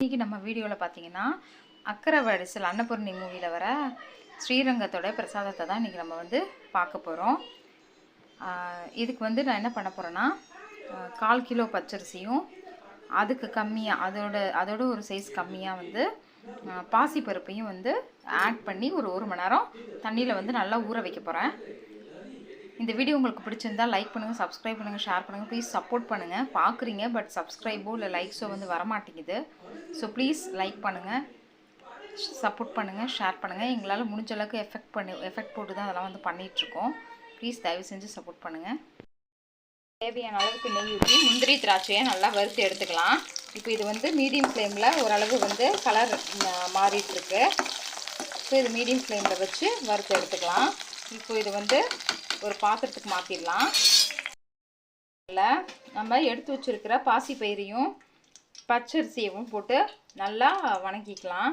இன்றைக்கி நம்ம வீடியோவில் பார்த்தீங்கன்னா அக்கறை வடிசல் அன்னபூர்ணி மூவியில் வர ஸ்ரீரங்கத்தோட பிரசாதத்தை தான் இன்றைக்கி நம்ம வந்து பார்க்க போகிறோம் இதுக்கு வந்து நான் என்ன பண்ண போகிறேன்னா கால் கிலோ பச்சரிசியும் அதுக்கு கம்மியாக அதோட அதோட ஒரு சைஸ் கம்மியாக வந்து பாசிப்பருப்பையும் வந்து ஆட் பண்ணி ஒரு ஒரு மணி நேரம் தண்ணியில் வந்து நல்லா ஊற வைக்க போகிறேன் இந்த வீடியோ உங்களுக்கு பிடிச்சிருந்தா லைக் பண்ணுங்கள் சப்ஸ்கிரைப் பண்ணுங்கள் ஷேர் பண்ணுங்கள் ப்ளீஸ் சப்போர்ட் பண்ணுங்கள் பார்க்குறீங்க பட் சப்ஸ்கிரைபோ இல்லை லைக்ஸோ வந்து வரமாட்டேங்குது. ஸோ ப்ளீஸ் லைக் பண்ணுங்கள் சப்போர்ட் பண்ணுங்கள் ஷேர் பண்ணுங்கள் எங்களால் முடிஞ்ச அளவுக்கு எஃபெக்ட் பண்ணி எஃபெக்ட் போட்டு தான் அதெல்லாம் வந்து பண்ணிகிட்ருக்கோம் ப்ளீஸ் தயவு செஞ்சு சப்போர்ட் பண்ணுங்கள் தேவையான அளவுக்கு நெய் ஊற்றி முந்திரி திராட்சையை நல்லா வறுத்து எடுத்துக்கலாம். இப்போ இது வந்து மீடியம் ஃப்ளேமில் ஓரளவு வந்து கலர் மாறிட்டுருக்கு. ஸோ இது மீடியம் ஃப்ளேமில் வச்சு வறுத்து எடுத்துக்கலாம். இப்போ இது வந்து ஒரு பாத்திரத்துக்கு மாற்றிடலாம் இல்லை நம்ம எடுத்து வச்சுருக்கிற பாசிப்பயிரையும் பச்சரிசியவும் போட்டு நல்லா வணக்கிக்கலாம்.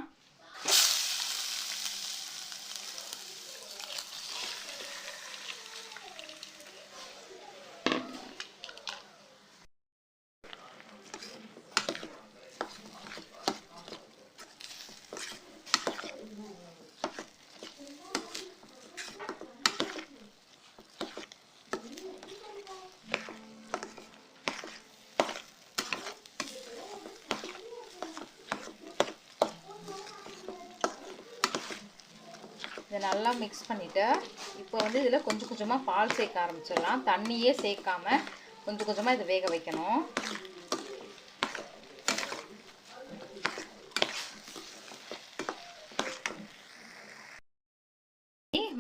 இதை நல்லா மிக்ஸ் பண்ணிவிட்டு இப்போ வந்து இதில் கொஞ்சம் கொஞ்சமாக பால் சேர்க்க ஆரம்பிச்சிடலாம். தண்ணியே சேர்க்காம கொஞ்சம் கொஞ்சமாக இதை வேக வைக்கணும்.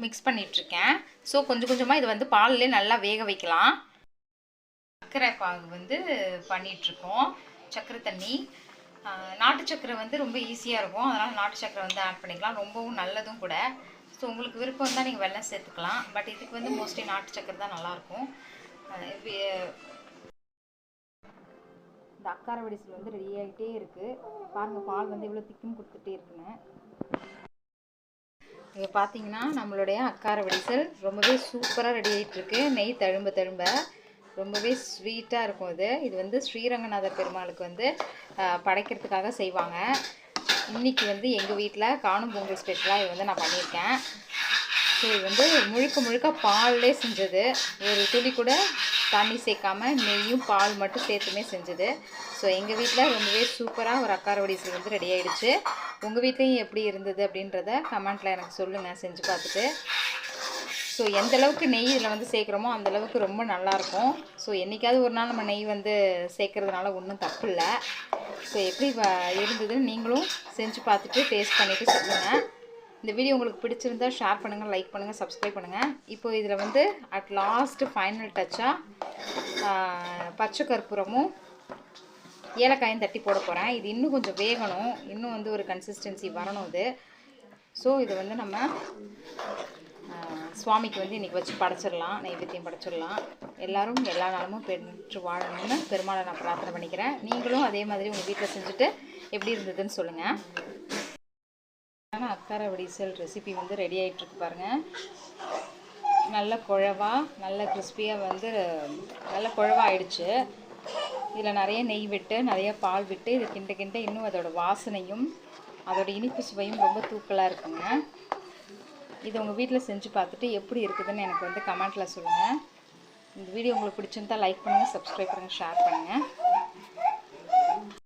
மிக்ஸ் பண்ணிகிட்ருக்கேன் ஸோ கொஞ்சம் கொஞ்சமாக இது வந்து பால்லே நல்லா வேக வைக்கலாம். சர்க்கரை பாகு வந்து பண்ணிகிட்ருக்கோம் சர்க்கரை தண்ணி. நாட்டு சர்க்கரை வந்து ரொம்ப ஈஸியாக இருக்கும். அதனால் நாட்டு சர்க்கரை வந்து ஆட் பண்ணிக்கலாம். ரொம்பவும் நல்லதும் கூட. ஸோ உங்களுக்கு விருப்பம் இருந்தால் நீங்கள் வெள்ளம் சேர்த்துக்கலாம். பட் இதுக்கு வந்து மோஸ்ட்லி நாட்டு சக்கரை தான் நல்லாயிருக்கும். இந்த அக்கார வடிசல் வந்து ரெடி ஆகிட்டே இருக்குது பாருங்கள் பால் வந்து இவ்வளோ திக்கும் கொடுத்துட்டே இருக்குன்னு இங்கே பார்த்தீங்கன்னா நம்மளுடைய அக்கார வடிசல் ரொம்பவே சூப்பராக ரெடி ஆகிட்டுருக்கு நெய் தழும்ப தழும்ப. ரொம்பவே ஸ்வீட்டாக இருக்கும் இது. இது வந்து ஸ்ரீரங்கநாதர் பெருமாளுக்கு வந்து படைக்கிறதுக்காக செய்வாங்க. இன்னைக்கு வந்து எங்கள் வீட்டில் காணும் பொங்கல் ஸ்பெஷலாக இது வந்து நான் பண்ணியிருக்கேன். ஸோ இது வந்து முழுக்க முழுக்க பால்லே செஞ்சது. ஒரு துளி கூட தண்ணி சேர்க்காம நெய்யும் பால் மட்டும் சேர்த்துமே செஞ்சது. ஸோ எங்கள் வீட்டில் ரொம்பவே சூப்பராக ஒரு அக்கார வடிசல் வந்து ரெடி ஆகிடுச்சு உங்கள் வீட்லேயும் எப்படி இருந்தது அப்படின்றத கமெண்ட்டில் எனக்கு சொல்லுங்கள் செஞ்சு பார்த்துட்டு. ஸோ எந்த அளவுக்கு நெய் இதில் வந்து சேர்க்குறோமோ அந்த அளவுக்கு ரொம்ப நல்லாயிருக்கும் ஸோ என்றைக்காவது ஒரு நாள் நம்ம நெய் வந்து சேர்க்கறதுனால ஒன்றும் தப்பு இல்லை. ஸோ எப்படி இருந்ததுன்னு நீங்களும் செஞ்சு பார்த்துட்டு டேஸ்ட் பண்ணிவிட்டு சொல்லுங்கள் இந்த வீடியோ உங்களுக்கு பிடிச்சிருந்தா ஷேர் பண்ணுங்கள் லைக் பண்ணுங்கள் சப்ஸ்கிரைப் பண்ணுங்கள் இப்போ இதில் வந்து அட் லாஸ்ட்டு ஃபைனல் டச்சாக பச்சை கற்பூரமும் ஏலக்காயும் தட்டி போட போகிறேன் இது இன்னும் கொஞ்சம் வேகணும். இன்னும் வந்து ஒரு கன்சிஸ்டன்சி வரணும் இது. ஸோ இதை வந்து நம்ம சுவாமிக்கு வந்து இன்றைக்கி வச்சு படைச்சிடலாம் நைவேத்தியம் படைச்சிடலாம். எல்லோரும் எல்லா நாளமும் பெற்று வாழணும்னு பெருமாளை நான் பிரார்த்தனை பண்ணிக்கிறேன். நீங்களும் அதே மாதிரி உங்கள் வீட்டில் செஞ்சுட்டு எப்படி இருந்ததுன்னு சொல்லுங்கள் அக்கார வடிசல் ரெசிபி வந்து ரெடி ஆகிட்டுருக்கு பாருங்கள் நல்ல குழவா நல்ல கிறிஸ்பியாக வந்து நல்ல குழவா ஆயிடுச்சு. இதில் நிறைய நெய் விட்டு நிறைய பால் விட்டு இது கிண்ட கிண்ட இன்னும் அதோட வாசனையும் அதோடய இனிப்பு சுவையும் ரொம்ப தூக்கலாக இருக்குங்க. இது உங்கள் வீட்டில் செஞ்சு பார்த்துட்டு எப்படி இருக்குதுன்னு எனக்கு வந்து கமெண்ட்டில் சொல்லுங்கள் இந்த வீடியோ உங்களுக்கு பிடிச்சிருந்தா லைக் பண்ணுங்கள் சப்ஸ்கிரைப் பண்ணுங்கள் ஷேர் பண்ணுங்கள்